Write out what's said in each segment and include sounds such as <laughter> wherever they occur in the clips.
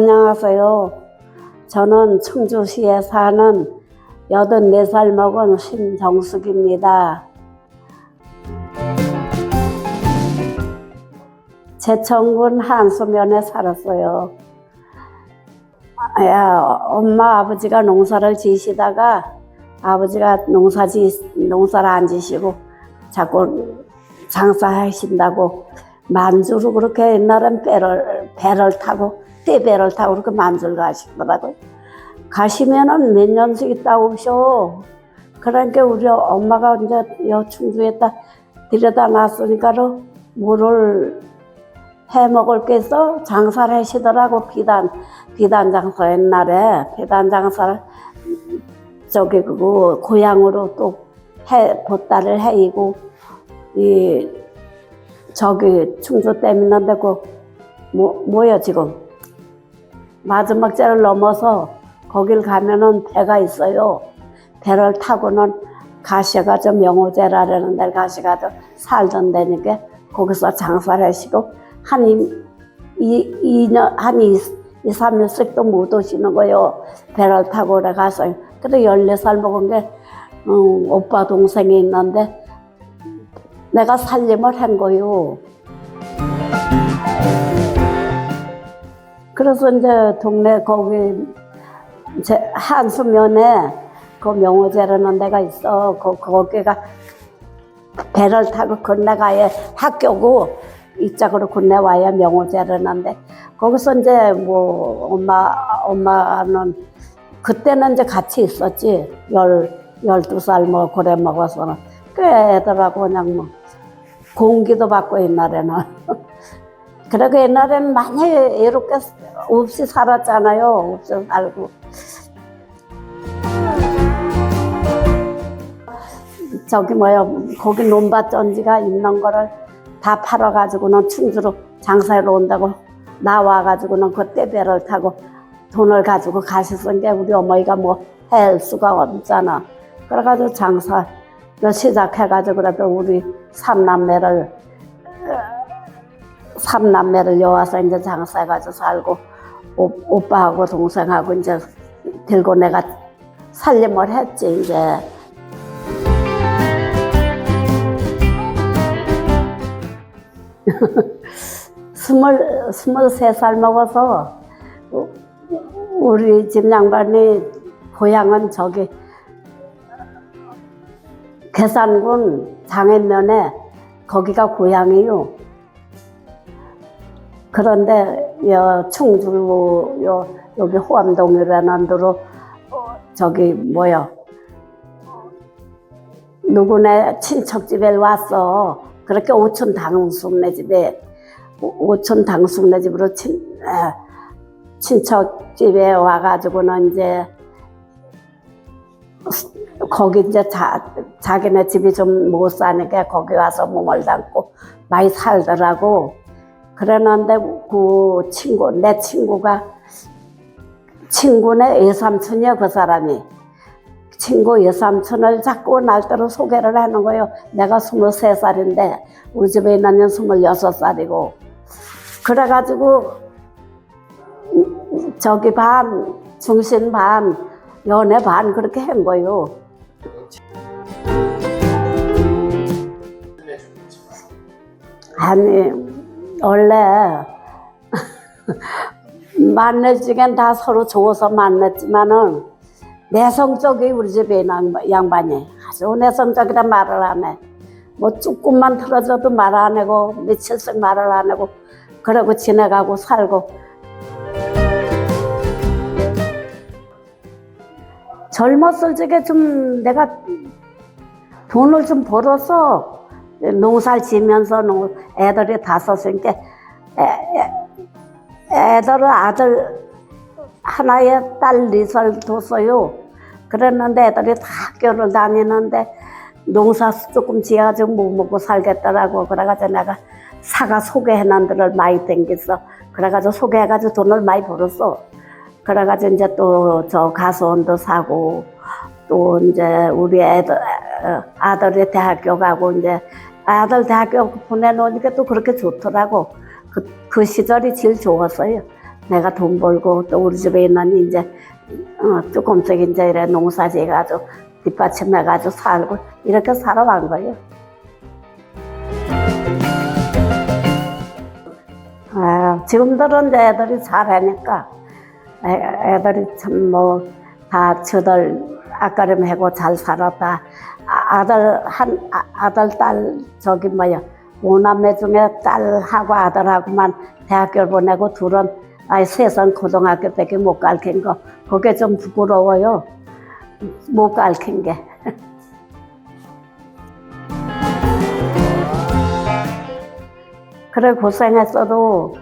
안녕하세요. 저는 청주시에 사는 84살 먹은 신정숙입니다. 제천군 한수면에 살았어요. 야, 엄마 아버지가 농사를 지시다가 아버지가 농사 지 농사를 안 지시고 자꾸 장사하신다고 만주로 그렇게 옛날엔 배를 배를 타고 떼배를 타고 그렇게 만주를 가시더라고요. 가시면은 몇 년씩 있다 오셔. 그러니까 우리 엄마가 이제 여 충주에다 들여다 놨으니까로 뭐를 해 먹을 게 있어 장사를 하시더라고 비단 비단 장사 옛날에 비단 장사를 저기 그거 고향으로 또해 보따를 해이고 이 저기 충주 댐 있는데 그 뭐 뭐야 지금 마지막 제를 넘어서 거길 가면은 배가 있어요. 배를 타고는 가시가서 명호제라라는 데 가시가서 살던 데니까 거기서 장사를 하시고 한 이, 이, 이년, 한 이, 이, 삼년씩 또못 오시는 거요. 배를 타고 오래 가서. 그래, 14살 먹은 게, 음, 오빠 동생이 있는데, 내가 살림을 한 거요. 그래서 이제 동네 거기, 제 한수면에 그 명호제라는 데가 있어. 그, 거기가 배를 타고 건너가야 학교고, 이쪽으로 건너와야 명호제라는 데 거기서 이제 뭐 엄마 엄마는 그때는 이제 같이 있었지. 열 열두 살뭐 고래 먹어서는. 그 애들하고 그냥 뭐 공기도 받고 옛날에는 <laughs> 그러고 옛날에는 많이 이렇게 없이 살았잖아요 없이 살고 저기 뭐야 거기 논밭 전지가 있는 거를 다 팔아가지고는 충주로 장사로 온다고 나와가지고는 그때 배를 타고 돈을 가지고 가셨으니까 우리 어머니가 뭐 할 수가 없잖아. 그래가지고 장사 시작해가지고 그래도 우리 삼남매를 삼남매를 여와서 이제 장사해가지고 살고 오, 오빠하고 동생하고 이제 들고 내가 살림을 했지 이제. <laughs> 스물, 스물세 살 먹어서 우리 집 양반이 고향은 저기 계산군 장해면에 거기가 고향이요. 그런데 여 충주 요 여기 호암동이라는 데로 어, 저기 뭐야 누구네 친척 집에 왔어. 그렇게 오촌 당숙네 집에 오- 오촌 당숙네 집으로 친 에, 친척 집에 와가지고는 이제 거기 이제 자, 자기네 집이 좀 못 사니까 거기 와서 몸을 담고 많이 살더라고. 그러는데 그 친구 내 친구가 친구네 외삼촌이야 그 사람이. 친구 외삼촌을 자꾸 날짜로 소개를 하는 거예요. 내가 23살인데 우리 집에 있는 년 26살이고 그래가지고 저기 반 중심 반 연애 반 그렇게 한 거예요. 아니 원래 <laughs> 만났지간 다 서로 좋아서 만났지만은 내성적이 우리 집에 양반이 아주 내성적이라 말을 안 해. 뭐 조금만 틀어져도 말 안 하고 며칠씩 말을 안 하고 그러고 지내가고 살고 젊었을 적에 좀 내가 돈을 좀 벌어서 농사를 지면서 농- 애들이 다섯이니까 애들은 아들 하나에 딸 넷을 뒀어요. 그랬는데 애들이 다 학교를 다니는데 농사 조금 지어가지고 못 먹고 살겠더라고. 그래가지고 내가 사과 소개해놓은 데를 많이 댕겼어. 그래가지고 소개해가지고 돈을 많이 벌었어. 그래가지고 이제 또 저 가수원도 사고 또 이제 우리 애들 어, 아들이 대학교 가고 이제 아들 대학교 보내놓으니까 또 그렇게 좋더라고. 그, 그 시절이 제일 좋았어요. 내가 돈 벌고 또 우리 집에 있는 이제 어, 조금씩 이제 이래 농사 지어가지고 뒷받침해가지고 살고 이렇게 살아간 거예요. 아, 지금들은 이제 애들이 잘하니까 애, 애들이 참 뭐 다 저들 아까름 하고 잘 살았다. 아, 아들 한 아, 아들 딸 저기 뭐야 오남매 중에 딸하고 아들하고만 대학교를 보내고 둘은 아예 세선 고등학교 밖에 못 가르친 거 그게 좀 부끄러워요. 못 가르친 게. <laughs> 그래 고생했어도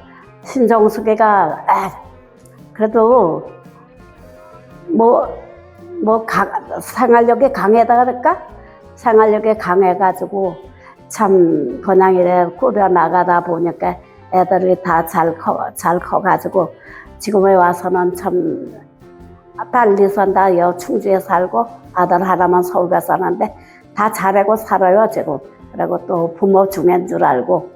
신정숙이가 아, 그래도 뭐, 뭐, 강, 생활력이 강하다 그럴까? 생활력이 강해가지고 참 그냥 이래. 꾸려 나가다 보니까 애들이 다 잘 커, 잘 커가지고 지금에 와서는 참 달리 산다. 여 충주에 살고 아들 하나만 서울에 사는데 다 잘하고 살아요 지금. 그리고 또 부모 중인 줄 알고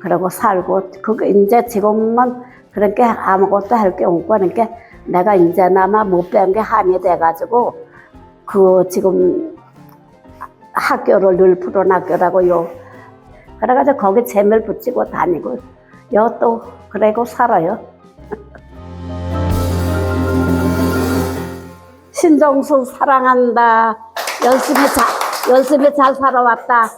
그러고 살고 그게 이제 지금은 그렇게 아무것도 할 게 없고 그러니까 내가 이제나마 못 배운 게 한이 돼가지고 그 지금 학교를 늘 푸른 학교라고요. 그래가지고 거기 재미를 붙이고 다니고 여 또 그러고 살아요. <laughs> 신정수 사랑한다. 열심히 잘 열심히 잘 살아왔다.